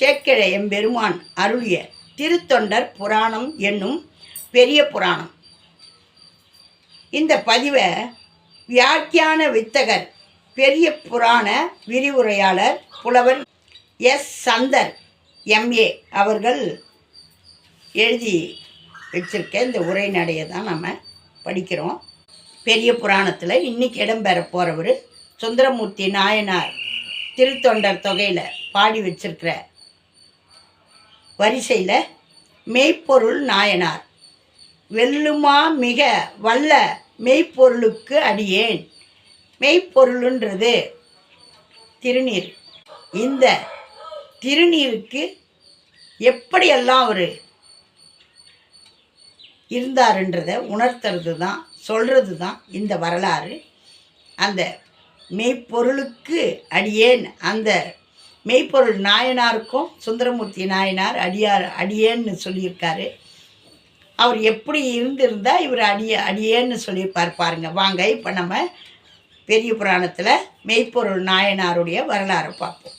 சேக்கிழ எம்பெருமான் அருளிய திருத்தொண்டர் புராணம் என்னும் பெரிய புராணம். இந்த பதிவை வியாக்கியான வித்தகர் பெரிய புராண விரிவுரையாளர் புலவர் எஸ். சந்தர் எம்ஏ அவர்கள் எழுதி வச்சிருக்க இந்த உரைநடையை தான் நம்ம படிக்கிறோம். பெரிய புராணத்தில் இன்றைக்கி இடம்பெற போகிறவர் சுந்தரமூர்த்தி நாயனார் திருத்தொண்டர் தொகையில் பாடி வச்சிருக்கிற வரிசையில் மெய்ப்பொருள் நாயனார். வெல்லுமா மிக வல்ல மெய்ப்பொருளுக்கு அடியேன். மெய்ப்பொருளுன்றது திருநீர். இந்த திருநீருக்கு எப்படியெல்லாம் அவர் இருந்தாருன்றதை உணர்த்துறது தான் சொல்கிறது தான் இந்த வரலாறு. அந்த மெய்ப்பொருளுக்கு அடியேன் அந்த மெய்ப்பொருள் நாயனாருக்கும் சுந்தரமூர்த்தி நாயனார் அடியார் அடியேன்னு சொல்லியிருக்காரு. அவர் எப்படி இருந்திருந்தால் இவர் அடிய அடியேன்னு சொல்லியிருப்பார் பாருங்கள் வாங்க இப்போ நம்ம பெரிய புராணத்தில் மெய்ப்பொருள் நாயனாருடைய வரலாறை பார்ப்போம்.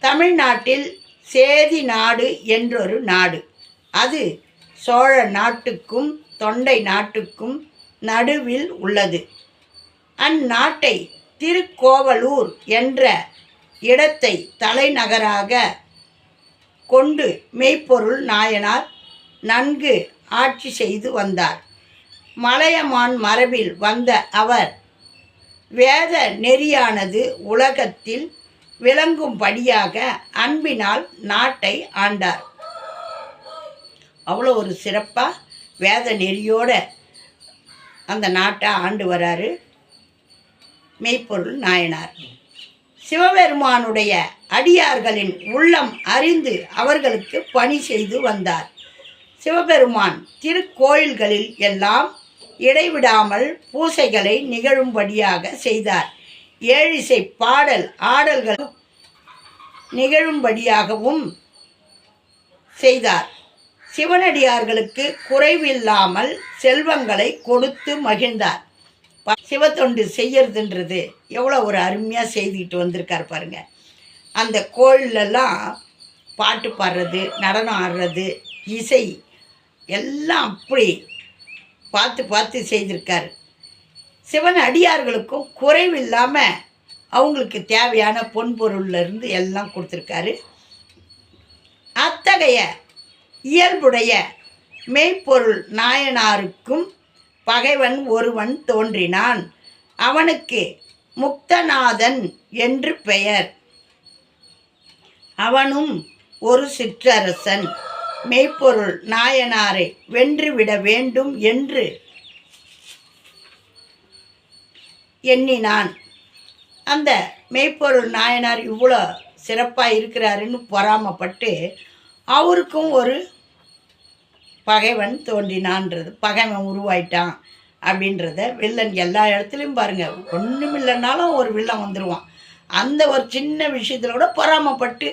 தமிழ்நாட்டில் சேதி நாடு என்றொரு நாடு. அது சோழ நாட்டுக்கும் தொண்டை நாட்டுக்கும் நடுவில் உள்ளது. அந்நாட்டை திருக்கோவலூர் என்ற இடத்தை தலைநகராக கொண்டு மெய்ப்பொருள் நாயனார் நன்கு ஆட்சி செய்து வந்தார். மலையமான் மரபில் வந்த அவர் வேத நெறியானது உலகத்தில் விளங்கும்படியாக அன்பினால் நாட்டை ஆண்டார். அவ்வளோ ஒரு சிறப்பாக வேத நெறியோட அந்த நாட்டை ஆண்டு வராரு மெய்ப்பொருள் நாயனார். சிவபெருமானுடைய அடியார்களின் உள்ளம் அறிந்து அவர்களுக்கு பணி செய்து வந்தார். சிவபெருமான் திருக்கோயில்களில் எல்லாம் இடைவிடாமல் பூசைகளை நிகழும்படியாக செய்தார். ஏழிசை பாடல் ஆடல்கள் நிகழும்படியாகவும் செய்தார். சிவனடியார்களுக்கு குறைவில்லாமல் செல்வங்களை கொடுத்து மகிழ்ந்தார். சிவத்தொண்டு செய்யறதுன்றது எவ்வளோ ஒரு அருமையாக செய்துக்கிட்டு வந்திருக்கார் பாருங்க. அந்த கோயிலெல்லாம் பாட்டு பாடுறது நடனம் ஆடுறது இசை எல்லாம் அப்படி பார்த்து பார்த்து செய்திருக்கார். சிவன் அடியார்களுக்கும் குறைவில்லாமல் அவங்களுக்கு தேவையான பொன்பொருள்லேருந்து எல்லாம் கொடுத்துருக்காரு. அத்தகைய இயல்புடைய மெய்ப்பொருள் நாயனாருக்கும் பகைவன் ஒருவன் தோன்றினான். அவனுக்கு முக்தநாதன் என்று பெயர். அவனும் ஒரு சிற்றரசன். மெய்ப்பொருள் நாயனாரை வென்றுவிட வேண்டும் என்று எண்ணினான். அந்த மெய்ப்பொருள் நாயனார் இவ்வளோ சிறப்பாக இருக்கிறாருன்னு பொறாமப்பட்டு அவருக்கும் ஒரு பகைவன் தோன்றினான்றது. பகைவன் உருவாயிட்டான் அப்படின்றத வில்லன் எல்லா இடத்துலையும் பாருங்கள் ஒன்றும் இல்லைன்னாலும் ஒரு வில்லன் வந்துடுவான் அந்த ஒரு சின்ன விஷயத்தில் கூட பொறாமப்பட்டு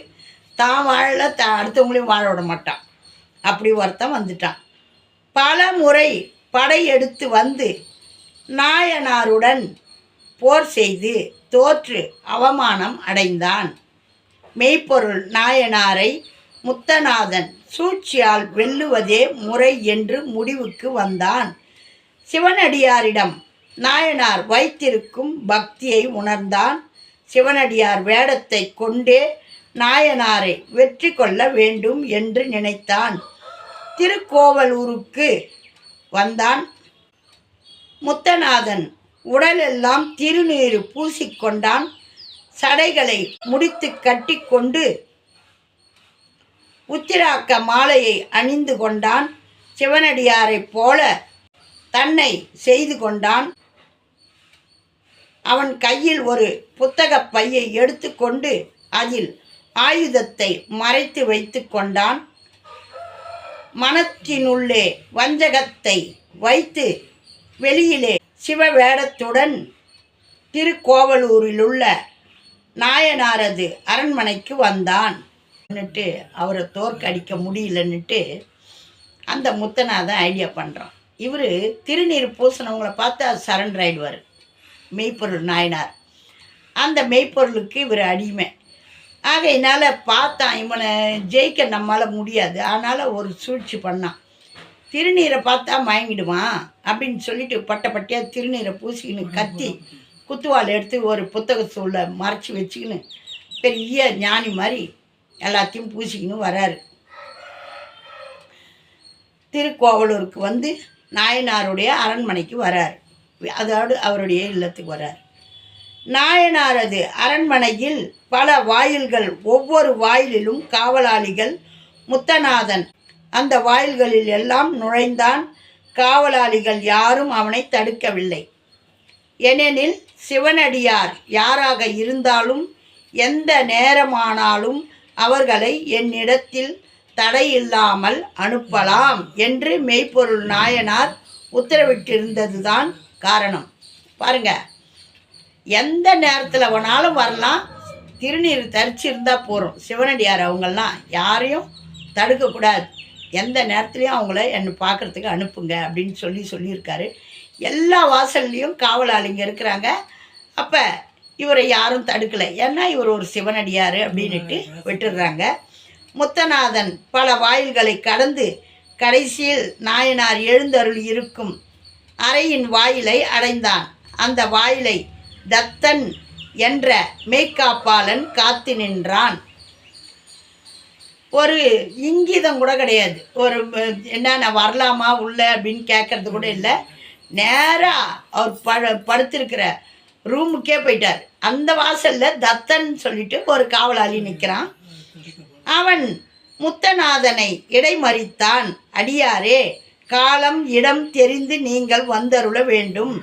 தான் வாழல த அடுத்தவங்களையும் வாழ விட மாட்டான். அப்படி ஒருத்தன் வந்துட்டான். பல முறை படையெடுத்து வந்து நாயனாருடன் போர் செய்து தோற்று அவமானம் அடைந்தான். மெய்ப்பொருள் நாயனாரை முத்தநாதன் சூழ்ச்சியால் வெல்லுவதே முறை என்று முடிவுக்கு வந்தான். சிவனடியாரிடம் நாயனார் வைத்திருக்கும் பக்தியை உணர்ந்தான். சிவனடியார் வேடத்தை கொண்டே நாயனாரை வெற்றி கொள்ள வேண்டும் என்று நினைத்தான். திருக்கோவலூருக்கு வந்தான். முத்தநாதன் உடலெல்லாம் திருநீறு பூசிக்கொண்டான் சடைகளை முடித்து கட்டிக்கொண்டு உத்திராக்க மாலையை அணிந்து கொண்டான். சிவனடியாரைப் போல தன்னை செய்து கொண்டான். அவன் கையில் ஒரு புத்தகப் பையை எடுத்துக்கொண்டு அதில் ஆயுதத்தை மறைத்து வைத்து கொண்டான். மனத்தினுள்ளே வஞ்சகத்தை வைத்து வெளியிலே சிவவேடத்துடன் திருக்கோவலூரிலுள்ள நாயனாரது அரண்மனைக்கு வந்தான். நின்றுட்டு அவரை தோற்கடிக்க முடியலன்னுட்டு அந்த முத்தனாதான் ஐடியா பண்ணுறான் இவர் திருநீர் பூசினவங்கள பார்த்தா சரண்டர் ஆகிடுவார் மெய்ப்பொருள் நாயனார். அந்த மெய்ப்பொருளுக்கு இவர் அடிமை. ஆகையினால பார்த்தான் இவனை ஜெயிக்க நம்மளால் முடியாது. அதனால் ஒரு சூழ்ச்சி பண்ணான். திருநீரை பார்த்தா மயங்கிடுவான் அப்படின்னு சொல்லிட்டு பட்ட பட்டையாக திருநீரை பூசிக்கின்னு கத்தி குத்துவால் எடுத்து ஒரு புத்தக சூழலை மறைச்சி வச்சுக்கின்னு பெரிய ஞானி மாதிரி எல்லாத்தையும் பூசிக்கின்னு வராரு. திருக்கோவலூருக்கு வந்து நாயனாருடைய அரண்மனைக்கு வரார். அதோடு அவருடைய இல்லத்துக்கு வரார். நாயனாரது அரண்மனையில் பல வாயில்கள் ஒவ்வொரு வாயிலிலும் காவலாளிகள் முத்தநாதன் அந்த வாயில்களில் எல்லாம் நுழைந்தான். காவலாளிகள் யாரும் அவனை தடுக்கவில்லை. ஏனெனில் சிவனடியார் யாராக இருந்தாலும் எந்த நேரமானாலும் அவர்களை என்னிடத்தில் தடையில்லாமல் அனுப்பலாம் என்று மெய்ப்பொருள் நாயனார் உத்தரவிட்டிருந்ததுதான் காரணம். பாருங்க எந்த நேரத்தில் வேணாலும் வரலாம். திருநீர் தரிச்சிருந்தா போகிறோம் சிவனடியார் அவங்கெல்லாம் யாரையும் தடுக்கக்கூடாது எந்த நேரத்துலையும் அவங்கள என்னை பார்க்குறதுக்கு அனுப்புங்க அப்படின்னு சொல்லி சொல்லியிருக்காரு. எல்லா வாசல்லையும் காவலாளிங்க இருக்கிறாங்க. அப்போ இவரை யாரும் தடுக்கலை. ஏன்னா இவர் ஒரு சிவனடியார் அப்படின்னுட்டு விட்டுடுறாங்க. முத்தநாதன் பல வாயில்களை கடந்து கடைசியில் நாயனார் எழுந்தருள் இருக்கும் அறையின் வாயிலை அடைந்தான். அந்த வாயிலை தத்தன் என்ற மெய்க்காப்பாளன் காத்து நின்றான். ஒரு இங்கீதம் கூட கிடையாது. ஒரு அஹ், என்ன நான் வரலாமா உள்ள அப்படின்னு கேட்கறது கூட இல்லை. நேராக அவர் ப படுத்திருக்கிற ரூமுக்கே போயிட்டார். அந்த வாசலில் தத்தன் சொல்லிட்டு ஒரு காவலாளி நிற்கிறான் அவன் முத்தநாதனை இடைமறித்தான். அடியாரே காலம் இடம் தெரிந்து நீங்கள் வந்தருள வேண்டும்.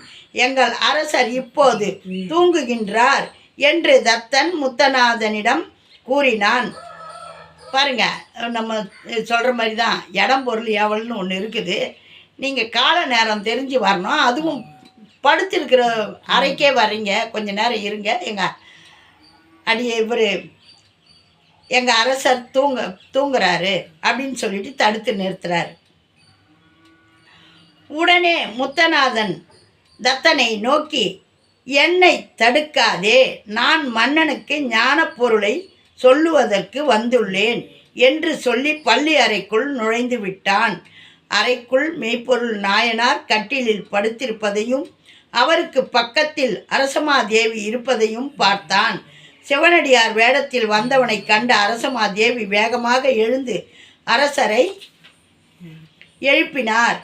எங்கள் அரசர் இப்போது தூங்குகின்றார் என்று தத்தன் முத்தநாதனிடம் கூறினான். பாருங்க நம்ம சொல்கிற மாதிரி தான் இடம் பொருள் எவள்னு ஒன்று இருக்குது. நீங்கள் கால நேரம் தெரிஞ்சு வரணும். அதுவும் படுத்திருக்கிற அறைக்கே வர்றீங்க கொஞ்ச நேரம் இருங்க. எங்கள் அடியே இவர் எங்கள் அரசர் தூங்க தூங்குறாரு அப்படின்னு சொல்லிட்டு தடுத்து நிறுத்துறாரு. உடனே முத்தநாதன் தத்தனை நோக்கி என்னை தடுக்காதே. நான் மன்னனுக்கு ஞான பொருளை சொல்லுவதற்கு வந்துள்ளேன் என்று சொல்லி பள்ளி அறைக்குள் நுழைந்து விட்டான். அறைக்குள் மெய்ப்பொருள் நாயனார் கட்டிலில் படுத்திருப்பதையும் அவருக்கு பக்கத்தில் அரசமாதேவி இருப்பதையும் பார்த்தான். சிவனடியார் வேடத்தில் வந்தவனை கண்ட அரசமாதேவி வேகமாக எழுந்து அரசரை எழுப்பினார்.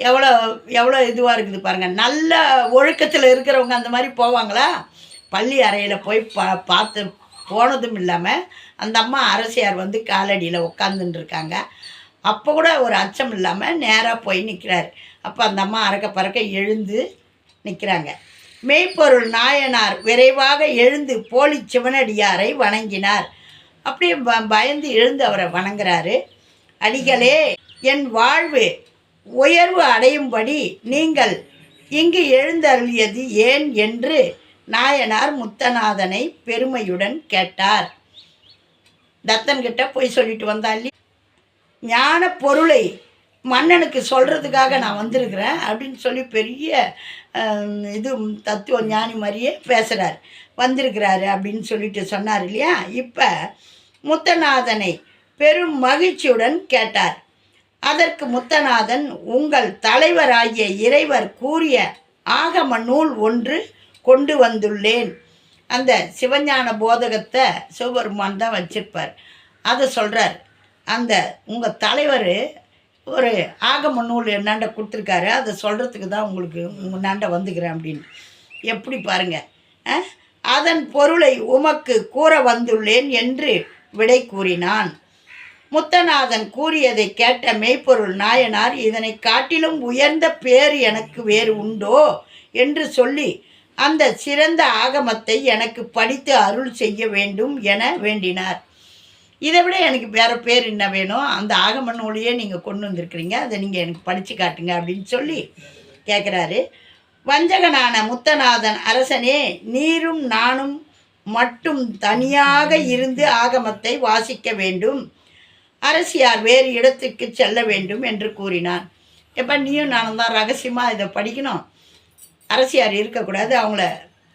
எவ்வளோ எவ்வளோ இதுவாக இருக்குது பாருங்கள் நல்ல ஒழுக்கத்தில் இருக்கிறவங்க அந்த மாதிரி போவாங்களா? பள்ளி அறையில் போய் பா பார்த்து போனதும் இல்லாமல் அந்த அம்மா அரசியார் வந்து காலடியில் உட்காந்துட்டு இருக்காங்க அப்போ கூட ஒரு அச்சம் இல்லாமல் நேராக போய் நிற்கிறார் அப்போ அந்த அம்மா அறக்க பறக்க எழுந்து நிற்கிறாங்க மெய்ப்பொருள் நாயனார் விரைவாக எழுந்து போலி சிவனடியாரை வணங்கினார். அப்படியே ப பயந்து எழுந்து அவரை வணங்குறாரு. அடிகளே என் வாழ்வு உயர்வு அடையும்படி நீங்கள் இங்கு எழுந்தருளியது ஏன் என்று நாயனார் முத்தநாதனை பெருமையுடன் கேட்டார். தத்தன்கிட்ட போய் சொல்லிட்டு வந்தான் ஞான பொருளை மன்னனுக்கு சொல்கிறதுக்காக நான் வந்திருக்கிறேன் அப்படின்னு சொல்லி பெரிய இது தத்துவ ஞானி மாதிரியே பேசுகிறார் வந்திருக்கிறாரு அப்படின்னு சொல்லிட்டு சொன்னார் இல்லையா? இப்போ முத்தநாதனை பெரும் மகிழ்ச்சியுடன் கேட்டார். அதற்கு முத்தநாதன் உங்கள் தலைவராகிய இறைவர் கூறிய ஆகம நூல் ஒன்று கொண்டு வந்துள்ளேன். அந்த சிவஞான போதகத்தை சிவபெருமான் தான் வச்சிருப்பார். அதை சொல்கிறார் அந்த உங்கள் தலைவர் ஒரு ஆகம நூல் என்னாண்ட கொடுத்துருக்காரு. அதை சொல்கிறதுக்கு தான் உங்களுக்கு உங்களாண்ட வந்துக்கிறேன் அப்படின்னு. எப்படி பாருங்கள் அதன் பொருளை உமக்கு கூற வந்துள்ளேன் என்று விடை கூறினான். முத்தநாதன் கூறியதை கேட்ட மெய்ப்பொருள் நாயனார் இதனை காட்டிலும் உயர்ந்த பேர் எனக்கு வேறு உண்டோ? என்று சொல்லி அந்த சிறந்த ஆகமத்தை எனக்கு படித்து அருள் செய்ய வேண்டும் என வேண்டினார். இதை விட எனக்கு வேறு பேர் என்ன வேணும்? அந்த ஆகம நூலையே நீங்கள் கொண்டு வந்திருக்கிறீங்க. அதை நீங்கள் எனக்கு படித்து காட்டுங்க அப்படின்னு சொல்லி கேட்குறாரு வஞ்சகனான முத்தநாதன் அரசனே நீரும் நானும் மட்டும் தனியாக இருந்து ஆகமத்தை வாசிக்க வேண்டும். அரசியார் வேறு இடத்துக்கு செல்ல வேண்டும் என்று கூறினான். எப்போ நீயும் நானும் தான் ரகசியமாக இதை படிக்கணும்? அரசியார் இருக்கக்கூடாது அவங்கள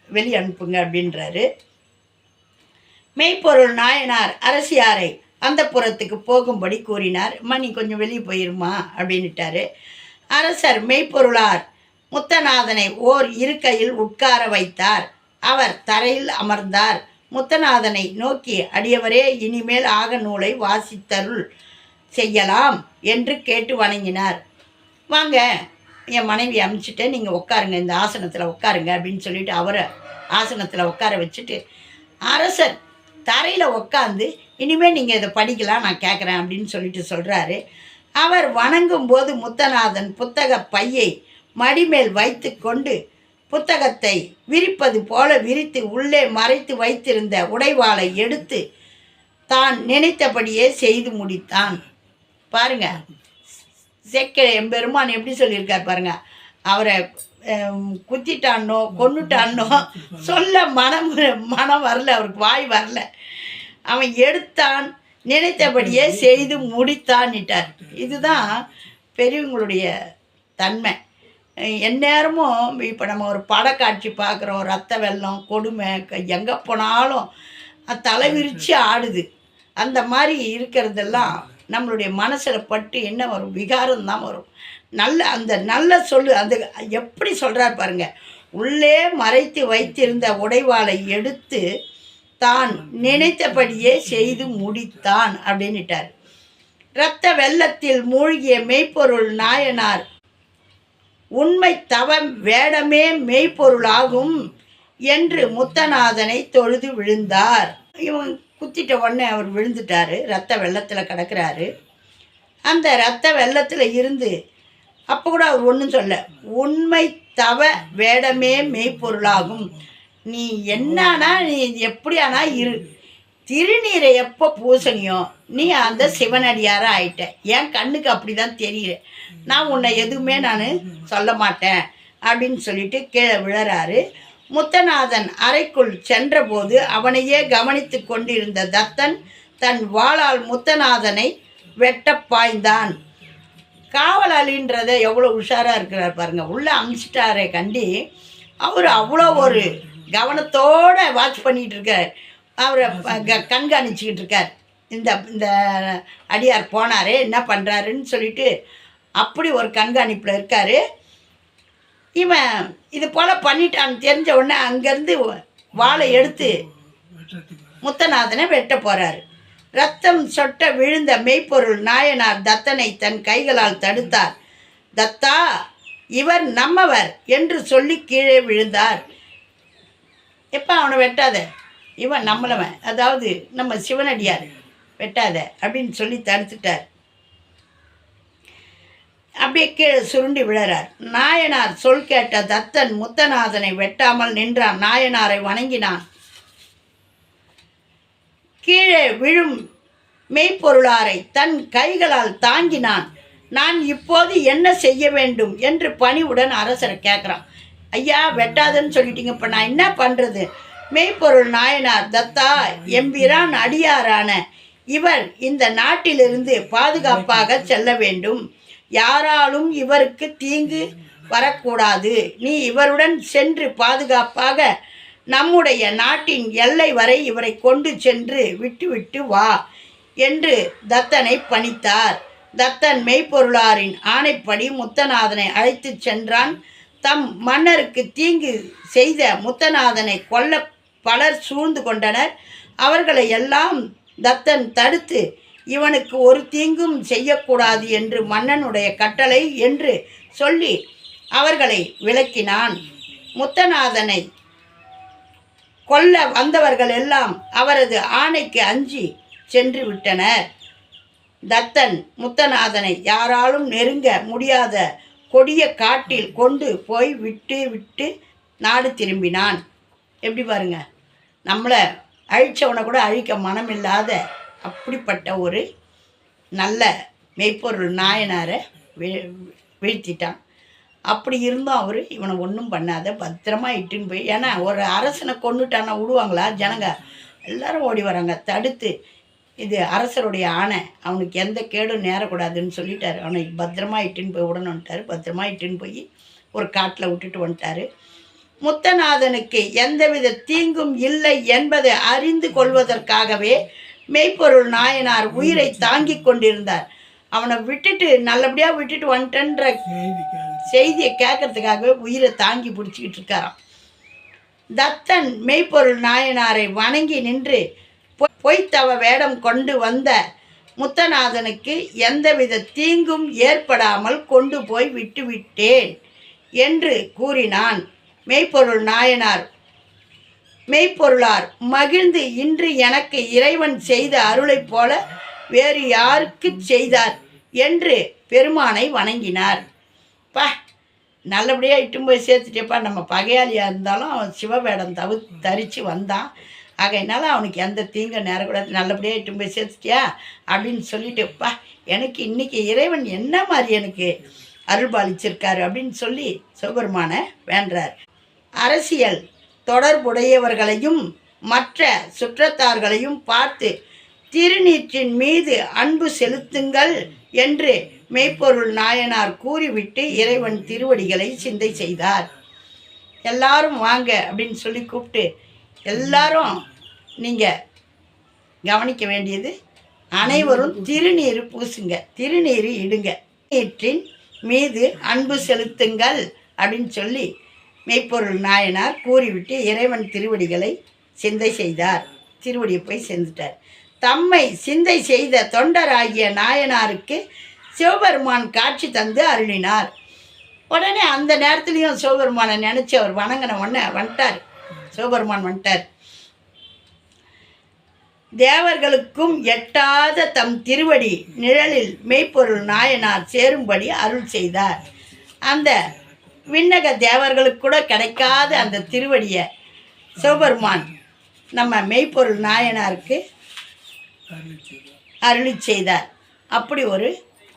வெளியே அனுப்புங்க அப்படின்றாரு. மெய்ப்பொருள் நாயனார் அரசியாரை அந்த புறத்துக்கு போகும்படி கூறினார். மணி கொஞ்சம் வெளியே போயிருமா? அப்படின்னுட்டாரு. அரசர் மெய்ப்பொருளார் முத்தநாதனை ஓர் இருக்கையில் உட்கார வைத்தார். அவர் தரையில் அமர்ந்தார். முத்தநாதனை நோக்கி அடியவரே இனிமேல் ஆக நூலை வாசித்தருள் செய்யலாம் என்று கேட்டு வணங்கினார். வாங்க என் மனைவி அனுப்பிச்சிட்டு நீங்கள் உட்காருங்க இந்த ஆசனத்தில் உட்காருங்க அப்படின்னு சொல்லிட்டு அவரை ஆசனத்தில் உட்கார வச்சுட்டு அரசர் தரையில் உட்காந்து இனிமேல் நீங்கள் இதை படிக்கலாம் நான் கேட்குறேன் அப்படின்னு சொல்லிட்டு சொல்கிறாரு அவர் வணங்கும் போது முத்தநாதன் புத்தக பையை மடிமேல் வைத்து கொண்டு புத்தகத்தை விரிப்பது போல விரித்து உள்ளே மறைத்து வைத்திருந்த உடைவாளை எடுத்து தான் நினைத்தபடியே செய்து முடித்தான் பாருங்க செக்க எம்பெருமான் எப்படி சொல்லியிருக்கார் பாருங்க அவரை குத்திட்டானோ கொண்டுட்டானோ சொல்ல மனம் மனம் வரல அவருக்கு வாய் வரல. அவன் எடுத்தான் நினைத்தபடியே செய்து முடித்தான்னுட்டார். இதுதான் பெரியவங்களுடைய தன்மை. எந்நேரமும் இப்போ நம்ம ஒரு படக்காட்சி பார்க்குறோம் ரத்த வெள்ளம் கொடுமை எங்கே போனாலும் தலை விரித்து ஆடுது. அந்த மாதிரி இருக்கிறதெல்லாம் நம்மளுடைய மனசில் பட்டு என்ன வரும்? விகாரம் தான் வரும். நல்ல அந்த நல்ல சொல்லு அந்த எப்படி சொல்கிறார் பாருங்க. உள்ளே மறைத்து வைத்திருந்த உடைவாளை எடுத்து தான் நினைத்தபடியே செய்து முடித்தான் அப்படின்னுட்டார். இரத்த வெள்ளத்தில் மூழ்கிய மெய்ப்பொருள் நாயனார் உண்மை தவம் வேடமே மெய்ப்பொருளாகும் என்று முத்தநாதனை தொழுது விழுந்தார். இவன் குத்திட்ட உடனே அவர் விழுந்துட்டாரு ரத்த வெள்ளத்தில் கிடக்கிறாரு. அந்த ரத்த வெள்ளத்தில் இருந்து அப்போ கூட அவர் ஒன்றும் சொல்ல. உண்மை தவ வேடமே மெய்ப்பொருளாகும். நீ என்னானா நீ எப்படியானா இரு. திருநீரை எப்போ பூசணியோ நீ அந்த சிவனடியாராக ஆயிட்ட. என் கண்ணுக்கு அப்படி தான் தெரியுற நான் உன்னை எதுவுமே நான் சொல்ல மாட்டேன் அப்படின்னு சொல்லிட்டு கீழே விழறாரு. முத்தநாதன் அறைக்குள் சென்றபோது அவனையே கவனித்து கொண்டிருந்த தத்தன் தன் வாளால் முத்தநாதனை வெட்ட பாய்ந்தான். காவலாளின்றதை எவ்வளோ உஷாராக இருக்கிறார் பாருங்கள் உள்ளே அமிச்சிட்டாரே கண்டி. அவர் அவ்வளோ ஒரு கவனத்தோடு வாட்ச் பண்ணிகிட்டு இருக்கார். அவரை கண்காணிச்சிக்கிட்டு க- இருக்கார். இந்த இந்த அடியார் போனாரே என்ன பண்ணுறாருன்னு சொல்லிட்டு அப்படி ஒரு கண்காணிப்பில் இருக்கார். இவன் இது போல் பண்ணிட்டான்னு தெரிஞ்ச உடனே அங்கேருந்து வாளை எடுத்து முத்தநாதனை வெட்ட போகிறாரு ரத்தம் சொட்ட விழுந்த மெய்ப்பொருள் நாயனார் தத்தனை தன் கைகளால் தடுத்தார். தத்தா இவர் நம்மவர் என்று சொல்லி கீழே விழுந்தார். எப்போ அவனை வெட்டாத? இவன் நம்மளவன். அதாவது நம்ம சிவனடியார். வெட்டாத அப்படின்னு சொல்லி தடுத்துட்டார். அப்படியே கீழே சுருண்டி விழறார். நாயனார் சொல் கேட்ட தத்தன் முத்தநாதனை வெட்டாமல் நின்றான். நாயனாரை வணங்கினான். கீழே விழும் மெய்ப்பொருளாரை தன் கைகளால் தாங்கினான். நான் இப்போது என்ன செய்ய வேண்டும் என்று பணிவுடன் அரசரை கேட்குறான். ஐயா வெட்டாதுன்னு சொல்லிட்டீங்க இப்போ நான் என்ன பண்ணுறது மெய்ப்பொருள் நாயனார் தத்தா எம்பிரான் அடியாரான இவர் இந்த நாட்டிலிருந்து பாதுகாப்பாக செல்ல வேண்டும். யாராலும் இவருக்கு தீங்கு வரக்கூடாது. நீ இவருடன் சென்று பாதுகாப்பாக நம்முடைய நாட்டின் எல்லை வரை இவரை கொண்டு சென்று விட்டுவிட்டு வா என்று தத்தனை பணித்தார். தத்தன் மெய்ப்பொருளாரின் ஆணைப்படி முத்தநாதனை அழைத்துச் சென்றான். தம் மன்னருக்கு தீங்கு செய்த முத்தநாதனை கொல்ல பலர் சூழ்ந்து கொண்டனர். அவர்களை எல்லாம் தத்தன் தடுத்து இவனுக்கு ஒரு தீங்கும் செய்யக்கூடாது என்று மன்னனுடைய கட்டளை என்று சொல்லி அவர்களை விளக்கினான். முத்தநாதனை கொல்ல வந்தவர்கள் எல்லாம் அவரது ஆணைக்கு அஞ்சி சென்று விட்டனர். தத்தன் முத்தநாதனை யாராலும் நெருங்க முடியாத கொடிய காட்டில் கொண்டு போய் விட்டு விட்டு நாடு திரும்பினான். எப்படி பாருங்க? நம்மளை அழித்தவனை கூட அழிக்க மனமில்லாத அப்படிப்பட்ட ஒரு நல்ல மெய்ப்பொருள் நாயனாரை வீழ்த்திட்டான். அப்படி இருந்தும் அவர் இவனை ஒன்றும் பண்ணாத பத்திரமா இட்டுன்னு போய் ஏன்னா ஒரு அரசனை கொண்டுட்டானா விடுவாங்களா ஜனங்க? எல்லாரும் ஓடி வராங்க. தடுத்து. இது அரசருடைய ஆணை. அவனுக்கு எந்த கேடும் நேரக்கூடாதுன்னு சொல்லிட்டாரு. அவனை பத்திரமா இட்டுன்னு போய் விடணுன்ட்டாரு பத்திரமா இட்டுன்னு போய் ஒரு காட்டில் விட்டுட்டு வந்துட்டாரு. முத்தநாதனுக்கு எந்தவித தீங்கும் இல்லை என்பதை அறிந்து கொள்வதற்காகவே மெய்ப்பொருள் நாயனார் உயிரை தாங்கிக் கொண்டிருந்தார். அவனை விட்டுட்டு நல்லபடியாக விட்டுட்டு வந்துட்டன்ற செய்தியை கேட்கறதுக்காகவே உயிரை தாங்கி பிடிச்சிக்கிட்டு இருக்காராம். தத்தன் மெய்ப்பொருள் நாயனாரை வணங்கி நின்று பொய்த்தவ வேடம் கொண்டு வந்த முத்தநாதனுக்கு எந்தவித தீங்கும் ஏற்படாமல் கொண்டு போய் விட்டுவிட்டேன் என்று கூறினான் மெய்ப்பொருள் நாயனார். மெய்ப்பொருளார் மகிழ்ந்து இன்று எனக்கு இறைவன் செய்த அருளைப் போல வேறு யாருக்கு செய்தார் என்று பெருமானை வணங்கினார். பா நல்லபடியாக இட்டும் போய் சேர்த்துட்டேப்பா. நம்ம பகையாளியாக இருந்தாலும் அவன் சிவவேடம் தவு தரித்து வந்தான். ஆகையினால அவனுக்கு எந்த தீங்கும் நேரக்கூடாது. நல்லபடியாக இட்டும் போய் சேர்த்துட்டியா? அப்படின்னு சொல்லிட்டுப்பா எனக்கு இன்னைக்கு இறைவன் என்ன மாதிரி எனக்கு அருள்பாலிச்சிருக்காரு அப்படின்னு சொல்லி சிவபெருமான வேண்டார் அரசியல் தொடர்புடையவர்களையும் மற்ற சுற்றத்தார்களையும் பார்த்து திருநீற்றின் மீது அன்பு செலுத்துங்கள் என்று மெய்ப்பொருள் நாயனார் கூறிவிட்டு இறைவன் திருவடிகளை சிந்தை செய்தார். எல்லாரும் வாங்க அப்படின்னு சொல்லி கூப்பிட்டு எல்லாரும் நீங்கள் கவனிக்க வேண்டியது அனைவரும் திருநீர் பூசுங்க திருநீர் இடுங்க. நீற்றின் மீது அன்பு செலுத்துங்கள் அப்படின்னு சொல்லி மெய்ப்பொருள் நாயனார் கூறிவிட்டு இறைவன் திருவடிகளை சிந்தை செய்தார். திருவடியை போய் செஞ்சுட்டார் தம்மை சிந்தை செய்த தொண்டராகிய நாயனாருக்கு சிவபெருமான் காட்சி தந்து அருளினார். உடனே அந்த நேரத்துலையும் சிவபெருமானை நினச்சி அவர் வணங்கின உடனே வந்துட்டார். சிவபெருமான் வந்துட்டார். தேவர்களுக்கும் எட்டாத தம் திருவடி நிழலில் மெய்ப்பொருள் நாயனார் சேரும்படி அருள் செய்தார். அந்த விண்ணக தேவர்களுக்கு கூட கிடைக்காத அந்த திருவடியை சிவபெருமான் நம்ம மெய்ப்பொருள் நாயனாருக்கு அருளி செய்தார். அப்படி ஒரு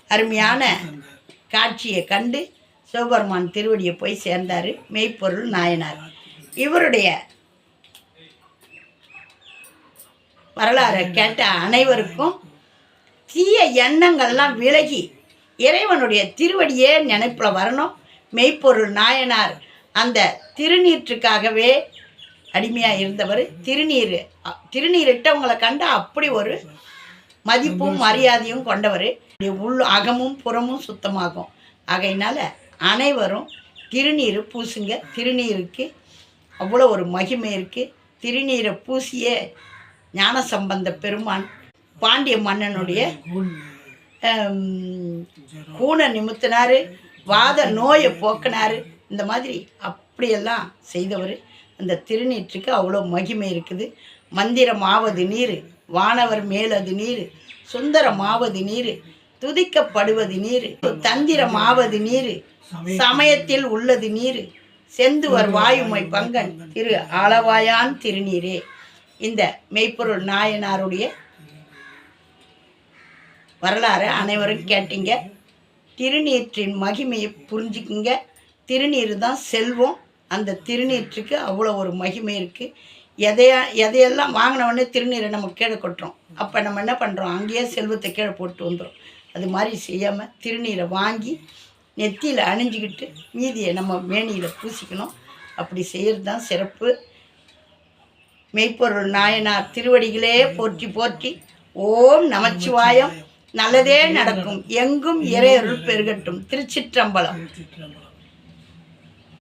அருமையான காட்சியை கண்டு சிவபெருமான் திருவடியை போய் சேர்ந்தார். மெய்ப்பொருள் நாயனார். இவருடைய வரலாறை கேட்ட அனைவருக்கும் தீய எண்ணங்கள்லாம் விலகி இறைவனுடைய திருவடியே நினைப்பில் வரணும். மெய்ப்பொருள் நாயனார் அந்த திருநீற்றுக்காகவே அடிமையாக இருந்தவர் திருநீர் திருநீரிட்டவங்களை திருநீர் அப்படி ஒரு மதிப்பும் மரியாதையும் கொண்டவர். உள் அகமும் புறமும் சுத்தமாகும். ஆகையினால அனைவரும் திருநீர் பூசுங்க. திருநீருக்கு அவ்வளோ ஒரு மகிமை இருக்குது திருநீரை பூசியே ஞானசம்பந்த பெருமான் பாண்டிய மன்னனுடைய கூனை நிமித்தினார் வாத நோயை போக்கினார். இந்த மாதிரி அப்படியெல்லாம் செய்தவர். அந்த திருநீற்றுக்கு அவ்வளோ மகிமை இருக்குது. மந்திரமாவது நீர் வானவர் மேலது நீர் சுந்தரமாவது நீர் துதிக்கப்படுவது நீர் தந்திரமாவது நீர் சமயத்தில் உள்ளது நீர் செந்துவர் வாயுமை பங்கன் திரு அளவாயான் திருநீரே. இந்த மெய்ப்பொருள் நாயனாருடைய வரலாறு அனைவரும் கேட்டீங்க. திருநீற்றின் மகிமையை புரிஞ்சுக்குங்க. திருநீர் தான் செல்வம். அந்த திருநீற்றுக்கு அவ்வளோ ஒரு மகிமை இருக்குது எதையா எதையெல்லாம் வாங்கினவொடனே திருநீரை நம்ம கீழே கொட்டுறோம். அப்போ நம்ம என்ன பண்ணுறோம் அங்கேயே செல்வத்தை கீழே போட்டு வந்துடும் அது மாதிரி செய்யாமல் திருநீரை வாங்கி நெத்தியில் அணிஞ்சிக்கிட்டு மீதியை நம்ம மேனியில் பூசிக்கணும். அப்படி செய்கிறது தான் சிறப்பு. மெய்ப்பொருள் நாயனார் திருவடிகளே போற்றி போற்றி. ஓம் நமச்சிவாயம். நல்லதே நடக்கும். எங்கும் இறையருள் பெருகட்டும். திருச்சிற்றம்பலம்.